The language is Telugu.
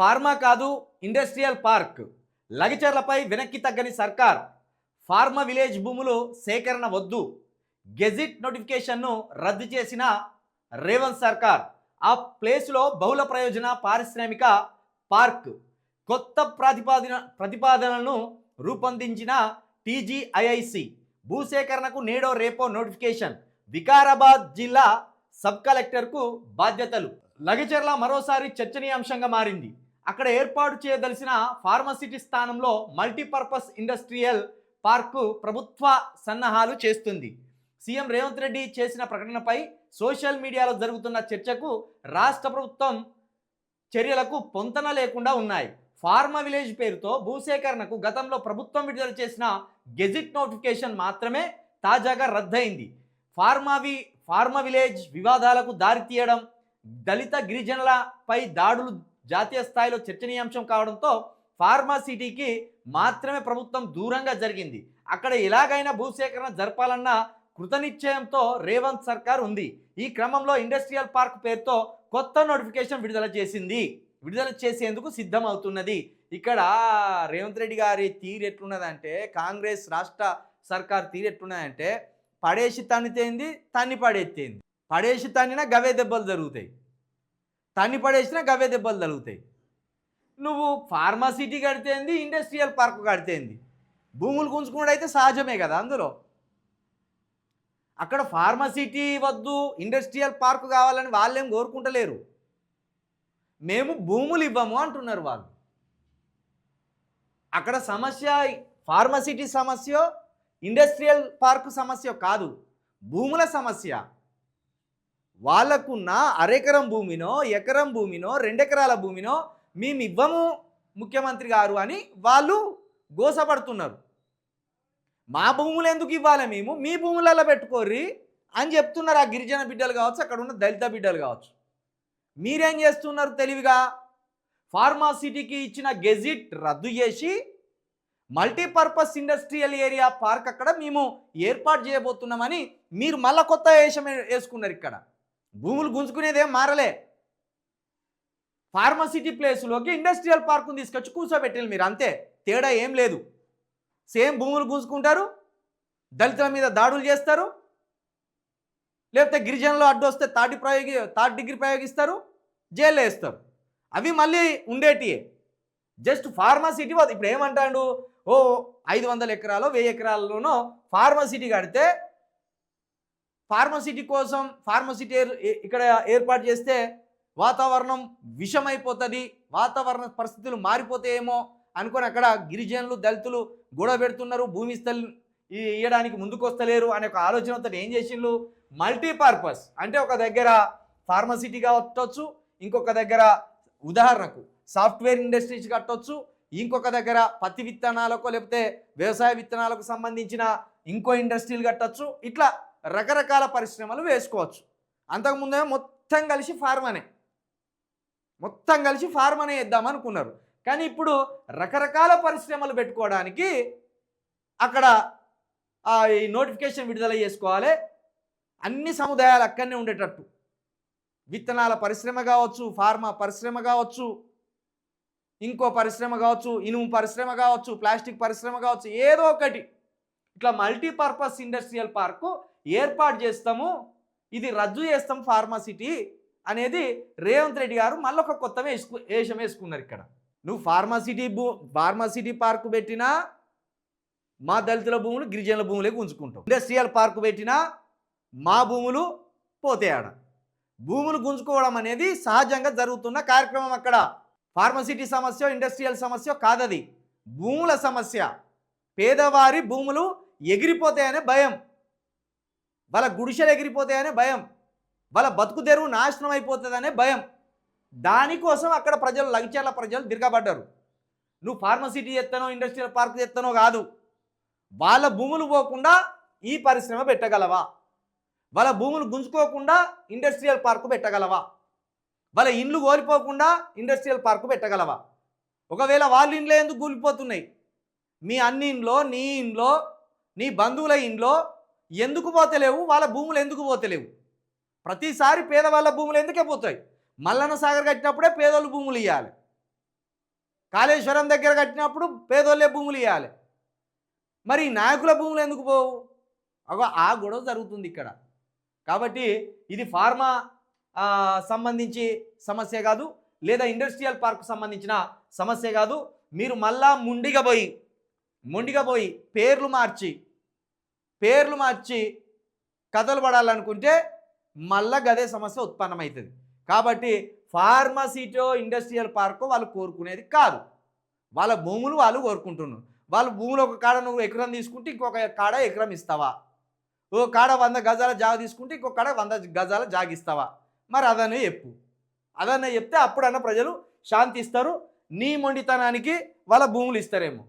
ఫార్మా కాదు ఇండస్ట్రియల్ పార్క్. లగచర్లపై వెనక్కి తగ్గని సర్కార్. ఫార్మా విలేజ్ భూములు సేకరణ వద్దు. గెజిట్ నోటిఫికేషన్ను రద్దు చేసిన రేవంత్ సర్కార్. ఆ ప్లేస్లో బహుళ ప్రయోజన పారిశ్రామిక పార్క్. కొత్త ప్రతిపాదన ప్రతిపాదనలను రూపొందించిన టీజీఐఐసి భూసేకరణకు నేడో రేపో నోటిఫికేషన్. వికారాబాద్ జిల్లా సబ్ కలెక్టర్కు బాధ్యతలు. లగచర్ల మరోసారి చర్చనీయాంశంగా మారింది. అక్కడ ఏర్పాటు చేయదలిసిన ఫార్మసిటీ స్థానంలో మల్టీపర్పస్ ఇండస్ట్రియల్ పార్కు ప్రభుత్వ సన్నాహాలు చేస్తుంది. సీఎం రేవంత్ రెడ్డి చేసిన ప్రకటనపై సోషల్ మీడియాలో జరుగుతున్న చర్చకు రాష్ట్ర ప్రభుత్వం చర్యలకు పొంతన లేకుండా ఉన్నాయి. ఫార్మా విలేజ్ పేరుతో భూసేకరణకు గతంలో ప్రభుత్వం విడుదల చేసిన గెజిట్ నోటిఫికేషన్ మాత్రమే తాజాగా రద్దయింది. ఫార్మావి ఫార్మా విలేజ్ వివాదాలకు దారితీయడం దళిత గిరిజనులపై దాడులు జాతీయ స్థాయిలో చర్చనీయాంశం కావడంతో ఫార్మాసిటీకి మాత్రమే ప్రభుత్వం దూరంగా జరిగింది. అక్కడ ఎలాగైనా భూసేకరణ జరపాలన్న కృతనిశ్చయంతో రేవంత్ సర్కార్ ఉంది. ఈ క్రమంలో ఇండస్ట్రియల్ పార్క్ పేరుతో కొత్త నోటిఫికేషన్ విడుదల చేసింది. విడుదల చేసేందుకు సిద్ధమవుతున్నది. ఇక్కడ రేవంత్ రెడ్డి గారి తీరు ఎట్లున్నదంటే కాంగ్రెస్ రాష్ట్ర సర్కార్ తీరు ఎట్లున్నదంటే పడేసి తన్నితేంది తన్ని పడేత్తేంది. పడేసి తన్నినా గవే దెబ్బలు జరుగుతాయి. తన్ని పడేసినా గవే దెబ్బలు తలుగుతాయి నువ్వు ఫార్మాసిటీ కడితేంది ఇండస్ట్రియల్ పార్క్ కడితేంది భూములు గుంజుకున్నాడు అయితే సహజమే కదా అందులో. అక్కడ ఫార్మసిటీ వద్దు ఇండస్ట్రియల్ పార్క్ కావాలని వాళ్ళేం కోరుకుంటలేరు. మేము భూములు ఇవ్వము అంటున్నారు వాళ్ళు. అక్కడ సమస్య ఫార్మసిటీ సమస్య ఇండస్ట్రియల్ పార్క్ సమస్య కాదు. భూముల సమస్య. వాళ్ళకున్న అరెకరం భూమినో ఎకరం భూమినో రెండెకరాల భూమినో మేము ఇవ్వము ముఖ్యమంత్రి గారు అని వాళ్ళు గోసపడుతున్నారు. మా భూములు ఎందుకు ఇవ్వాలి మేము? మీ భూములలో పెట్టుకోర్రి అని చెప్తున్నారు ఆ గిరిజన బిడ్డలు కావచ్చు అక్కడ ఉన్న దళిత బిడ్డలు కావచ్చు. మీరేం చేస్తున్నారు తెలివిగా? ఫార్మాసిటీకి ఇచ్చిన గెజిట్ రద్దు చేసి మల్టీపర్పస్ ఇండస్ట్రియల్ ఏరియా పార్క్ అక్కడ మేము ఏర్పాటు చేయబోతున్నామని మీరు మళ్ళా కొత్త వేషం వేసుకున్నారు ఇక్కడ. భూములు గుంజుకునేదేం మారలే. ఫార్మసిటీ ప్లేస్లోకి ఇండస్ట్రియల్ పార్కును తీసుకొచ్చి కూర్చోబెట్టారు మీరు అంతే. తేడా ఏం లేదు. సేమ్ భూములు గుంజుకుంటారు దళితుల మీద దాడులు చేస్తారు లేకపోతే గిరిజనులు అడ్డు వస్తే థర్డ్ ప్రయోగి థర్డ్ డిగ్రీ ప్రయోగిస్తారు జైల్లో వేస్తారు. అవి మళ్ళీ ఉండేటియే. జస్ట్ ఫార్మసిటీ ఇప్పుడు ఏమంటాడు? ఓ ఐదు వందల ఎకరాలు వెయ్యి ఎకరాల్లోనో ఫార్మసిటీ కడితే ఫార్మసిటీ కోసం ఫార్మసిటీ ఏర్- ఇక్కడ ఏర్పాటు చేస్తే వాతావరణం విషమైపోతుంది వాతావరణ పరిస్థితులు మారిపోతాయేమో అనుకొని అక్కడ గిరిజనులు దళితులు గొడవ పెడుతున్నారు. భూమి స్థలి ఇయ్యడానికి ముందుకొస్తలేరు అనే ఒక ఆలోచనతో ఏం చేసిండ్రు? మల్టీపర్పస్ అంటే ఒక దగ్గర ఫార్మసిటీ కట్టవచ్చు ఇంకొక దగ్గర ఉదాహరణకు సాఫ్ట్వేర్ ఇండస్ట్రీస్ కట్టవచ్చు ఇంకొక దగ్గర పత్తి విత్తనాలకు లేకపోతే వ్యవసాయ విత్తనాలకు సంబంధించిన ఇంకో ఇండస్ట్రీలు కట్టచ్చు. ఇట్లా రకరకాల పరిశ్రమలు వేసుకోవచ్చు. అంతకుముందే మొత్తం కలిసి ఫార్మనే మొత్తం కలిసి ఫార్మనే వేద్దాం అనుకున్నారు. కానీ ఇప్పుడు రకరకాల పరిశ్రమలు పెట్టుకోవడానికి అక్కడ ఈ నోటిఫికేషన్ విడుదల చేసుకోవాలి. అన్ని సముదాయాలు అక్కడనే ఉండేటట్టు. విత్తనాల పరిశ్రమ కావచ్చు ఫార్మా పరిశ్రమ కావచ్చు ఇంకో పరిశ్రమ కావచ్చు ఇనుము పరిశ్రమ కావచ్చు ప్లాస్టిక్ పరిశ్రమ కావచ్చు ఏదో ఒకటి. ఇట్లా మల్టీపర్పస్ ఇండస్ట్రియల్ పార్కు ఏర్పాటు చేస్తాము ఇది రద్దు చేస్తాం ఫార్మాసిటీ అనేది రేవంత్ రెడ్డి గారు మళ్ళీ ఒక కొత్త వేసుకు వేషం వేసుకున్నారు ఇక్కడ. నువ్వు ఫార్మాసిటీ భూ ఫార్మాసిటీ పార్కు పెట్టినా మా దళితుల భూములు గిరిజనుల భూములే గుంజుకుంటాం ఇండస్ట్రియల్ పార్కు పెట్టినా మా భూములు పోతాయి భూములు గుంజుకోవడం అనేది సహజంగా జరుగుతున్న కార్యక్రమం అక్కడ. ఫార్మసిటీ సమస్య ఇండస్ట్రియల్ సమస్య కాదది. భూముల సమస్య. పేదవారి భూములు ఎగిరిపోతాయనే భయం. వాళ్ళ గుడిసెలు ఎగిరిపోతాయనే భయం. వాళ్ళ బతుకు తెరువు నాశనం అయిపోతుందనే భయం. దానికోసం అక్కడ ప్రజలు లగిచేల ప్రజలు తిరగబడ్డారు. నువ్వు ఫార్మసిటీ ఎత్తనో ఇండస్ట్రియల్ పార్క్ ఎత్తనో కాదు. వాళ్ళ భూములు పోకుండా ఈ పరిశ్రమ పెట్టగలవా? వాళ్ళ భూములు గుంజుకోకుండా ఇండస్ట్రియల్ పార్కు పెట్టగలవా? వాళ్ళ ఇండ్లు కోల్పోకుండా ఇండస్ట్రియల్ పార్కు పెట్టగలవా? ఒకవేళ వాళ్ళ ఇండ్లు ఎందుకు కూలిపోతున్నాయి? మీ అన్ని ఇంట్లో నీ ఇంట్లో నీ బంధువుల ఇంట్లో ఎందుకు పోతలేవు? వాళ్ళ భూములు ఎందుకు పోతలేవు? ప్రతిసారి పేదవాళ్ళ భూములు ఎందుకే పోతాయి? మల్లన్న సాగర్ కట్టినప్పుడే పేదోళ్ళు భూములు ఇవ్వాలి కాళేశ్వరం దగ్గర కట్టినప్పుడు పేదోళ్ళే భూములు ఇవ్వాలి మరి నాయకుల భూములు ఎందుకు పోవు? అగో ఆ గొడవ జరుగుతుంది ఇక్కడ. కాబట్టి ఇది ఫార్మా సంబంధించి సమస్య కాదు లేదా ఇండస్ట్రియల్ పార్క్ సంబంధించిన సమస్య కాదు. మీరు మళ్ళా ముండిగా పోయి మొండిగా పోయి పేర్లు మార్చి పేర్లు మార్చి కథలు పడాలనుకుంటే మళ్ళా గదే సమస్య ఉత్పన్నమవుతుంది. కాబట్టి ఫార్మసీటో ఇండస్ట్రియల్ పార్కో వాళ్ళు కోరుకునేది కాదు. వాళ్ళ భూములు వాళ్ళు కోరుకుంటున్నారు. వాళ్ళ భూములు ఒక కాడ నువ్వు ఎకరం తీసుకుంటే ఇంకొక కాడ ఎకరం ఇస్తావా? ఓ కాడ వంద గజాల జాగ తీసుకుంటే ఇంకొక కాడ వంద గజాల జాగిస్తావా మరి అదనే చెప్పు. అదనే చెప్తే అప్పుడన్నా ప్రజలు శాంతి ఇస్తారు నీ మొండితనానికి వాళ్ళ భూములు ఇస్తారేమో.